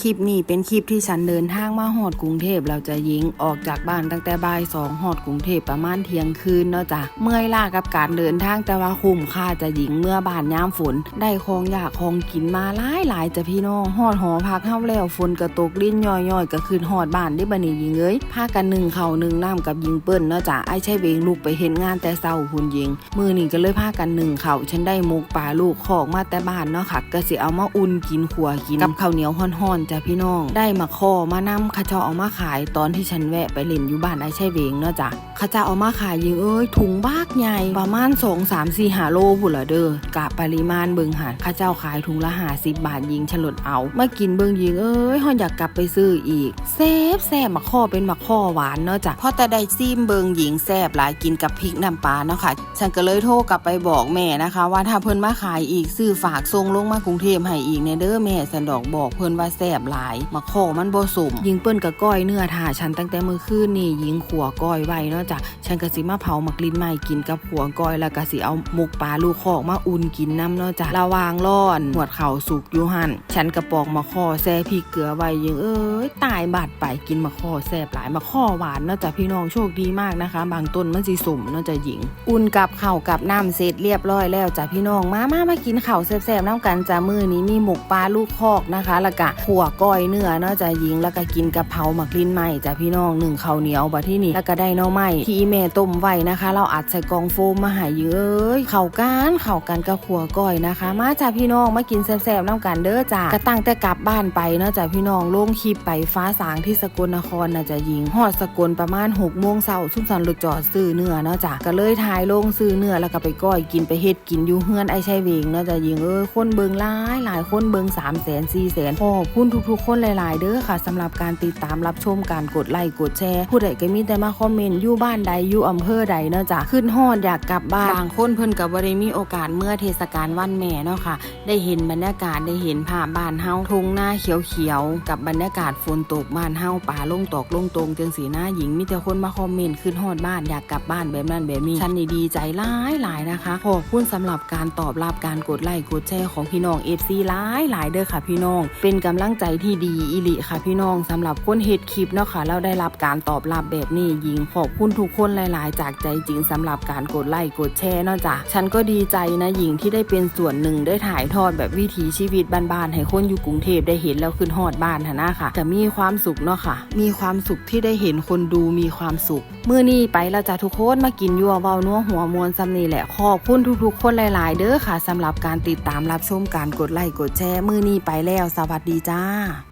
คลิปนี้เป็นคลิปที่ฉันเดินทางมาฮอดกรุงเทพเราจะยิงออกจากบ้านตั้งแต่บ่ายสองฮอดกรุงเทพประมาณเที่ยงคืนเนาะจ้ะเมื่อยล้ากับการเดินทางแต่ว่าคุ้มค่าจะยิงเมื่อบานยามฝน ได้ของอยากของกินมาหลายหลายจะพี่น้องฮอดหอพักเฮาแล้วฝนกระตกลิ้นย่อยๆก็คืนฮอดบ้านได้บัดนี้ยิงเอ้ยพากันหนึ่งเข่าหนึ่งน้ำกับยิงเปิ้นเนาะจ้ะไอ้ใช่เวงลูกไปเห็นงานแต่เศร้าหุ่นยิง มือนี่ก็เลยพากันหนึ่งเข่าฉันได้หมกปลาลูกขอกมาแต่บ้านเนาะค่ะก็สิเอามาอุ่นกินขัวกินกับข้าวเหนียวห่อนๆจ้ะพี่น้อง ได้มาข้อมานำข้าเจ้าเอามาขายตอนที่ฉันแวะไปเล่นอยู่บ้านไอ้ใช่เวงเนาะจ้ะข้าเจ้าเอามาขายยิงเอ้ยถุงบากใหญ่ประมาณ2 3 4หาโลพุ่นละเด้อกะปริมาณเบิงหันข้าเจ้าขายถุงละ50บาทยิงฉลดเอามากินเบิงยิงเอ้ยฮอนอยากกลับไปซื้ออีกแซ่บแซ่บมาข้อเป็นมาข้อหวานเนาะจ้ะพอแต่ได้ซิมเบิงหญิงแซ่บหลายกินกับพริกน้ำปลาเนาะค่ะฉันก็เลยโทรกลับไปบอกแม่นะคะ ว่าถ้าเพิ่นมาขายอีกซื้อฝากส่งลงมากรุงเทพให้อีกในเด้อแม่สันดอกบอกเพิ่นว่าแซ่บหลายมาขอมันบ่สมยิงเปิ้นกับก้อยเนื้อท่าฉันตั้งแต่มือคืนนี่ยิงขัวก้อยไว้เนาะจ้ะฉันก็สิมาเผามักลิ้นใหม่กินกับขัวก้อยแล้วก็สิเอาหมกปลาลูกคอกมาอุ่นกินน้ำเนาะจ้ะระวางร้อนหวดเข่าสุกยูหันฉันกระปอกมาขอแซ่พริกเกลือไว้ยิงเอ้ยตายบาดไปกินมาขอแซ่บหลายมาขอหวานเนาะจ้ะพี่น้องโชคดีมากนะคะ บางต้นมันสิสมเนาะจ้ะหญิง อุ่นกับเข้ากับน้ำเสร็จเรียบร้อยแล้วจ้ะพี่น้องมามามากินข้าแซ่บๆน้ำกันจ้ะมือนี้มีหมกปลาลูกคอกนะคะแล้วก็ขั่ววก้อยเนื้อเนาะจ้ะหญิงแล้วก็กินกะเพราหมักลิ้นไหมจ้ะพี่น้องหนึ่งข้าวเหนียวบัดที่นี่แล้วก็ได้น่อไม้ที่แม่ต้มไว้นะคะ เราอัดใส่กองโฟมมาหายเยอะเข้ากันเข้ากันกับขั่วก้อยนะคะ มาจ้ะพี่น้องมากินแซ่บๆน้ำกันเด้อจ้ะก็ตั้งแต่กลับบ้านไปเนาะจ้ะพี่น้องลงคลิปไปฟ้าสางที่สกลนครน่ะจ้ะหญิงฮอดสกลประมาณ6โมงเช้าซุ่มสันรถจอดซื้อเนื้อเนาะจ้ะก็เลยถ่ายลงซื้อเนื้อแล้วก็ไปก้อยกินไปเฮ็ดกินอยู่เฮือนไอ้ชัยเวงเนาะจ้ะหญิงเอ้ยคนเบิงหลายหลายคนเบิง3 0 0 0 0 4 0 0 0 0ขอคุณทุกๆ คนหลาย ๆ เด้อค่ะสำหรับการติดตามรับชมการกดไลค์กดแชร์ผู้ใดก็มีแต่มาคอมเมนต์อยู่บ้านใดอยู่อำเภอใดเนาะจ้ะขึ้นฮอดอยากกลับบ้านบางคนเพิ่นก็บ่ได้มีโอกาสเมื่อเทศกาลวันแม่เนาะค่ะ ได้เห็นบรรยากาศได้เห็นภาพบ้านเฮาทงหน้าเขียวๆกับบรรยากาศฝนตกบ้านเฮาป่าลงตอกลงตรงจังสีหน้าหญิงมีแต่คนมาคอมเมนต์ขึ้นฮอดบ้านอยากกลับบ้านแบบนั้นแบบนี้ฉันดีใจหลายหลายๆนะคะขอบคุณสำหรับการตอบรับการกดไลค์กดแชร์ของพี่น้อง FC หลายหลายๆเด้อค่ะพี่น้อง เป็นกำลังใจที่ดีอิลิค่ะพี่น้องสำหรับคนเฮ็ดคลิปเนาะค่ะเราได้รับการตอบรับแบบนี้หญิงขอบคุณทุกคนหลาย ๆ จากใจจริงสำหรับการกดไลค์กดแชร์เนาะจ้ะฉันก็ดีใจนะหญิงที่ได้เป็นส่วนหนึ่งได้ถ่ายทอดแบบวิถีชีวิตบ้านๆให้คนอยู่กรุงเทพได้เห็นแล้วขึ้นฮอดบ้านหนะค่ะจะมีความสุขเนาะค่ะ มีความสุขที่ได้เห็นคนดูมีความสุขมื้อนี้ไปแล้วจ้ะทุกคนมากินยัวเว้านัวหัวมวลซำนี่แหละขอบคุณทุกๆ คนหลาย ๆ เด้อค่ะสำหรับการติดตามรับชมการกดไลค์กดแชร์ มื้อนี้ไปแล้วสวัสดีจ้าค่ะ